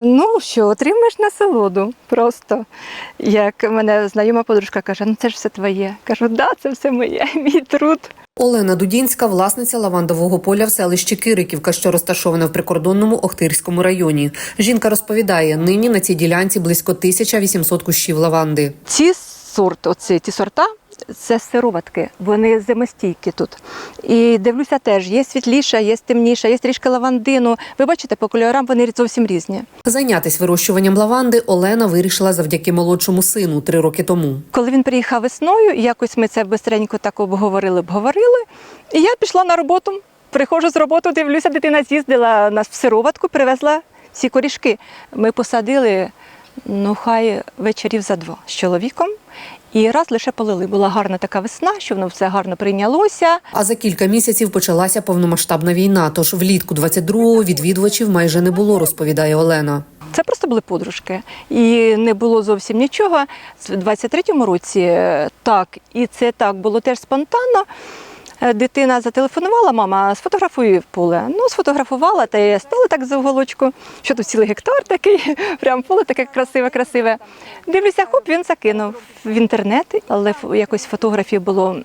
Ну що, отримаєш насолоду просто. Як мене знайома подружка каже, ну це ж все твоє. Кажу, да, це все моє, мій труд. Олена Дудінська, власниця лавандового поля в селищі Кириківка, що розташоване в прикордонному Охтирському районі. Жінка розповідає, нині на цій ділянці близько 1800 кущів лаванди. Ці сорт, оці ті сорта. Це сироватки, вони зимостійкі тут. І дивлюся теж, є світліша, є темніша, є трішки лавандину. Ви бачите, по кольорам вони зовсім різні. Зайнятись вирощуванням лаванди Олена вирішила завдяки молодшому сину три роки тому. Коли він приїхав весною, якось ми це бистренько так обговорили, обговорили. І я пішла на роботу. Приходжу з роботи, дивлюся, дитина з'їздила нас в сироватку, привезла ці корішки. Ми посадили, ну хай вечорів за два з чоловіком. І раз лише полили. Була гарна така весна, що воно все гарно прийнялося. А за кілька місяців почалася повномасштабна війна. Тож влітку 22-го відвідувачів майже не було, розповідає Олена. Це просто були подружки. І не було зовсім нічого. В 23-му році е, так, і це так було теж спонтанно. Е, Дитина зателефонувала, мама, сфотографує поле. Ну, сфотографувала, та й стали так за уголочку, що тут цілий гектар такий, прям поле таке красиве, красиве. Дивлюся, хоп, він закинув в інтернет, але якось фотографій було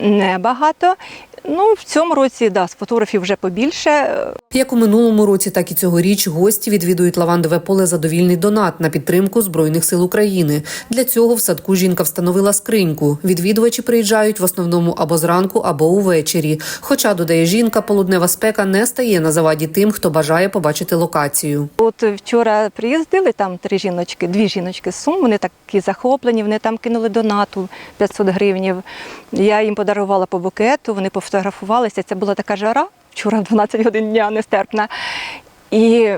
небагато. Ну, в цьому році, да, з фотографій вже побільше. Як у минулому році, так і цьогоріч гості відвідують лавандове поле за довільний донат на підтримку збройних сил України. Для цього в садку жінка встановила скриньку. Відвідувачі приїжджають в основному або зранку, або увечері. Хоча додає жінка, полуднева спека не стає на заваді тим, хто бажає побачити локацію. От вчора приїздили там три жіночки, дві жіночки з Сум, вони такі захоплені, вони там кинули донату 500 гривнів. Я їм подарувала по букету, вони пофотографувалися. Це була така жара, вчора в 12 годин дня нестерпна. І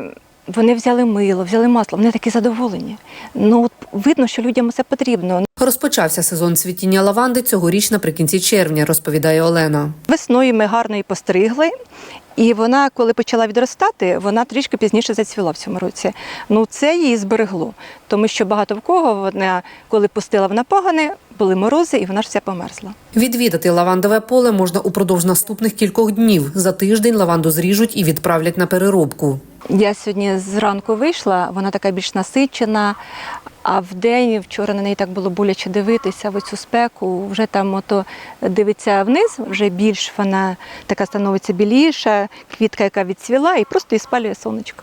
вони взяли мило, взяли масло, вони такі задоволені. Ну, от видно, що людям це потрібно. Розпочався сезон цвітіння лаванди цьогоріч наприкінці червня, розповідає Олена. Весною ми гарно її постригли, і вона, коли почала відростати, вона трішки пізніше зацвіла в цьому році. Ну це її зберегло, тому що багато в кого вона, коли пустила вона пагани, були морози, і вона ж вся померзла. Відвідати лавандове поле можна упродовж наступних кількох днів. За тиждень лаванду зріжуть і відправлять на переробку. Я сьогодні зранку вийшла, вона така більш насичена. А в день вчора на неї так було боляче дивитися в цю спеку. Вже там ото дивиться вниз, вже більш вона така становиться біліша, квітка, яка відцвіла, і просто і спалює сонечко.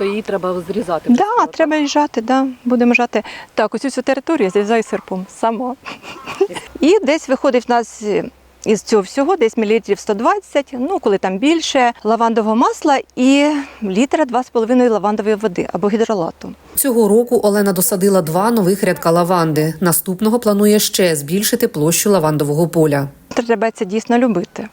То її треба зрізати. Так, да, треба їжджати, да. будемо жати. Так, ось цю територію я зрізаю серпом сама. І десь виходить в нас із цього всього десь мілілітрів 120, ну коли там більше, лавандового масла і літра 2,5 лавандової води або гідролату. Цього року Олена досадила два нових рядка лаванди. Наступного планує ще збільшити площу лавандового поля. Треба це дійсно любити.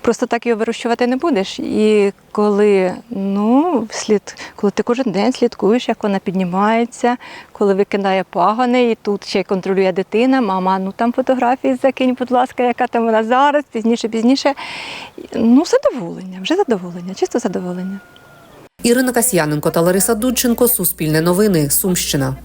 Просто так його вирощувати не будеш. І коли ну, слід, коли ти кожен день слідкуєш, як вона піднімається, коли викидає пагони, і тут ще й контролює дитина, мама, ну там фотографії закинь, будь ласка, яка там вона зараз, пізніше, пізніше. Ну, задоволення, вже задоволення, чисто задоволення. Ірина Касьяненко та Лариса Дудченко. Суспільне новини. Сумщина.